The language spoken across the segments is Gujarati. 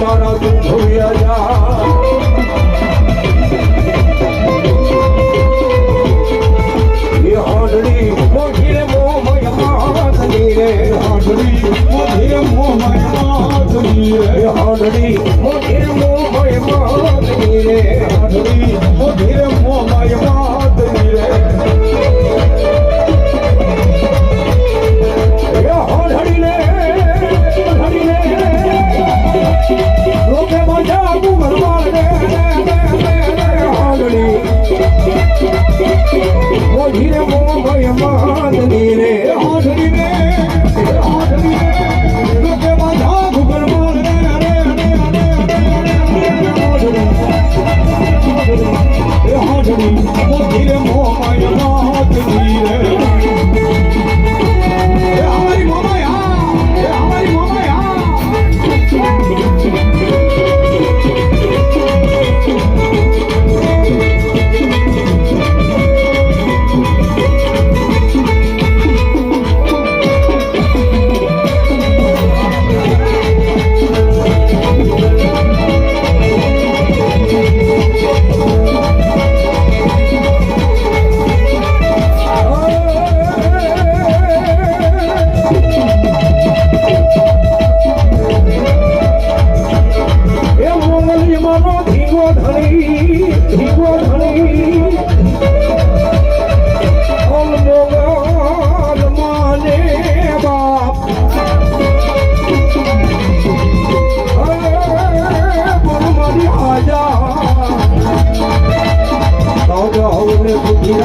મારા તું ધોયા જા મોઢે મોઢે મોઢે મોઢે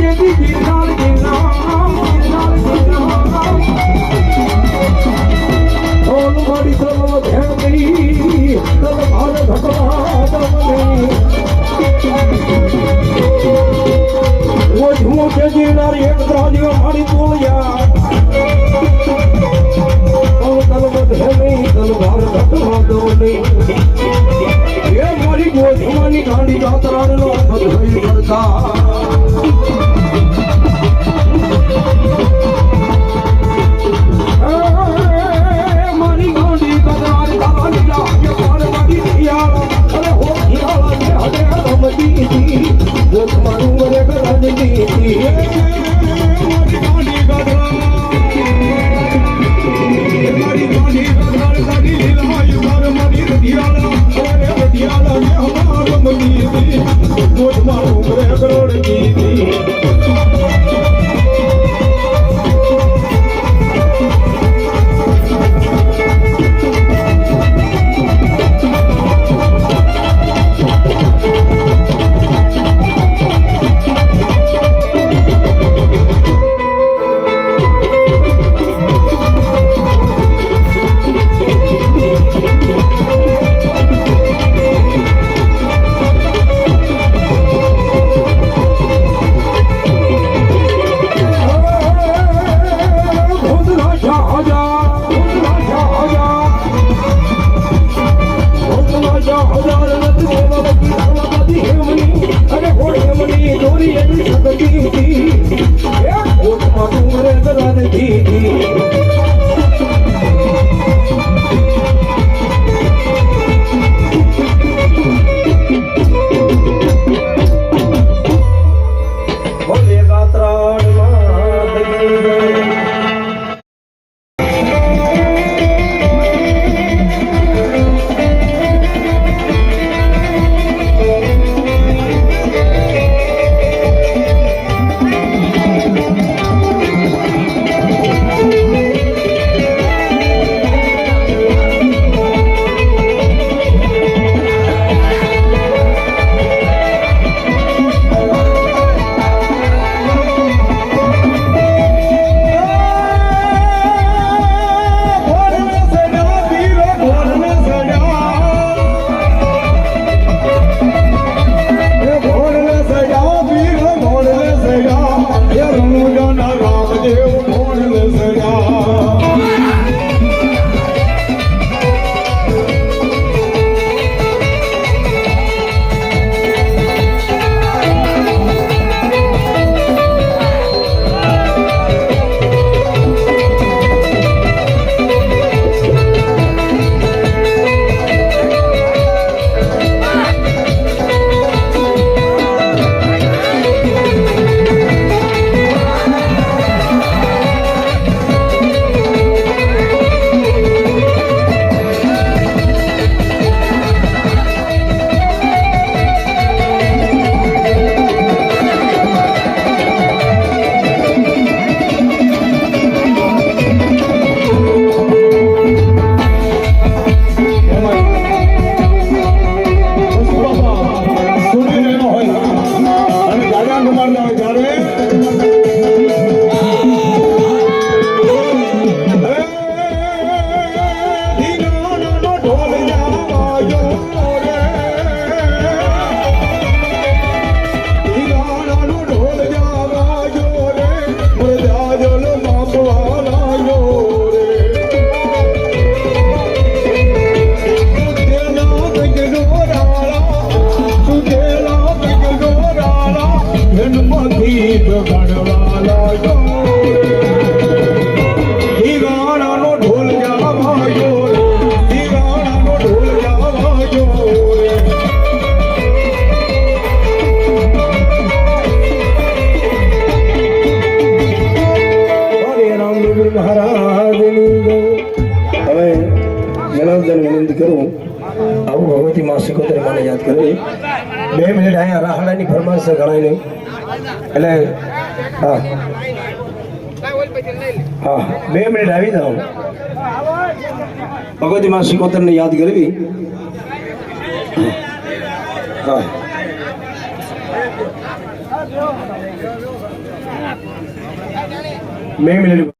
yeah you. કરું. આવું હવેથી માં સિકોતરે મને યાદ કરવી બે મિનિટ અહીંયા રાહડાની ફરમાશ છે ઘણા નહીં એટલે, હા. હા, બે મિનિટ આવી જાઉં ભગવતી માં સિકોતરને યાદ કરવી. હા. બે મિનિટ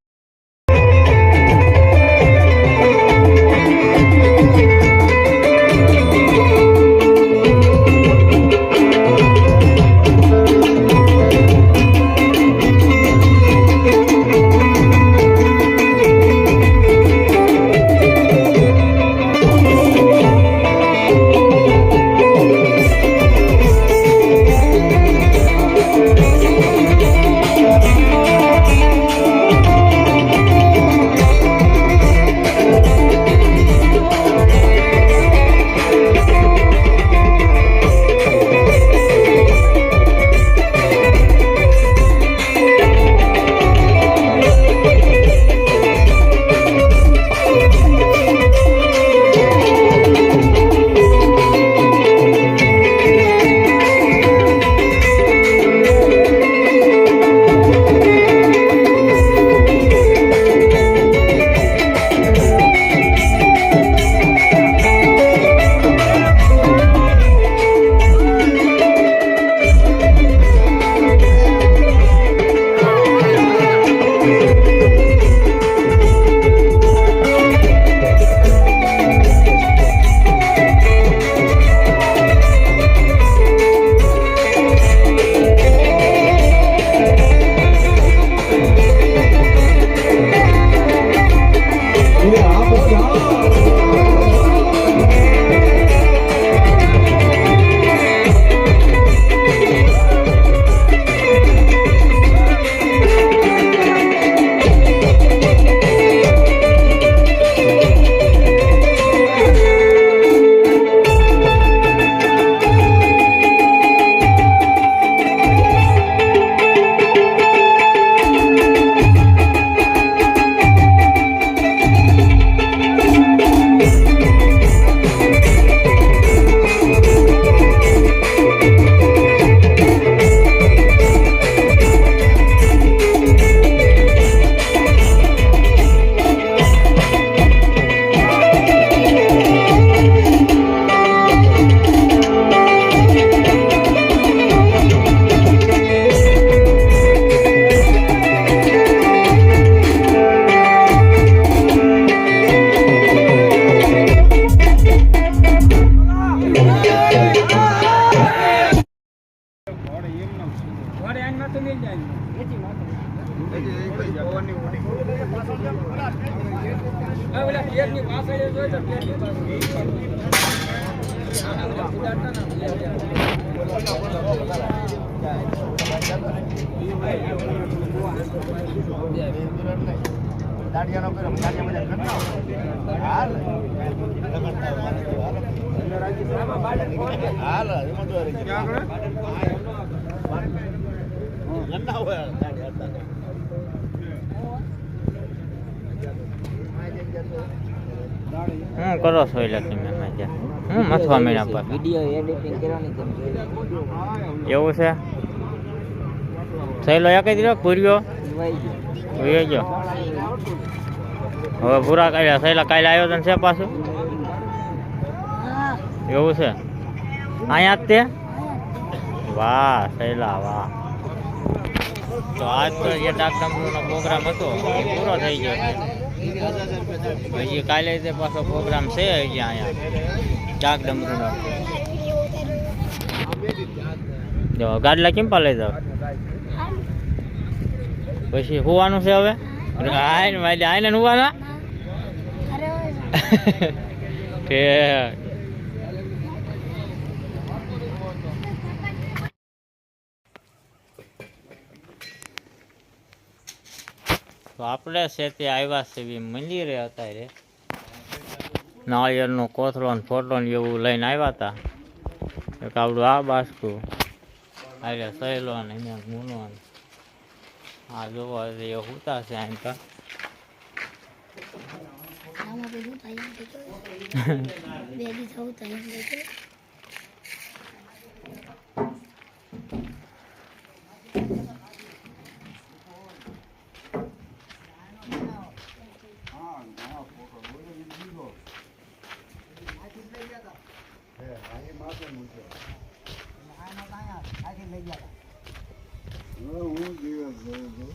હું કરો છો એટલે તમે મજા હું મથવા મેળા પર. વીડિયો એડિટિંગ કરવાની એવું છે? થયેલો એક જ રહ્યો પૂર્યો પૂર્યો ગયો. હવે પૂરા કર્યા થયેલા કાલે આયોજન છે પાછું? એવું છે? અહીંયા જ તે? વાહ, થયેલા, વાહ. તો આજ તો જે ડાક ડમરૂનો પ્રોગ્રામ હતો. એ પૂરો થઈ ગયો હજી કાલે તે પાછો પ્રોગ્રામ છે હજી અહીંયા. ડાક ડમરૂનો જો, ગાડલા કેમ પાલે જાવ પછી હોવાનું છે હવે? આઈને વાલે આઈને હોવાના? કે તો આપણે છે તે આવ્યા છે બી મંદિરે અત્યારે. નાળિયેરનો કોથળો ને ફોટો ને એવું લઈને આવ્યા હતા. એક આપણું આ બાસકું. આરે સહેલો ને અહીંયા મૂનો ને આ જોવો એ હુતા છે તો આમાં કે બે દી થવું થાય એમ કે હું દિવસ જોયો છું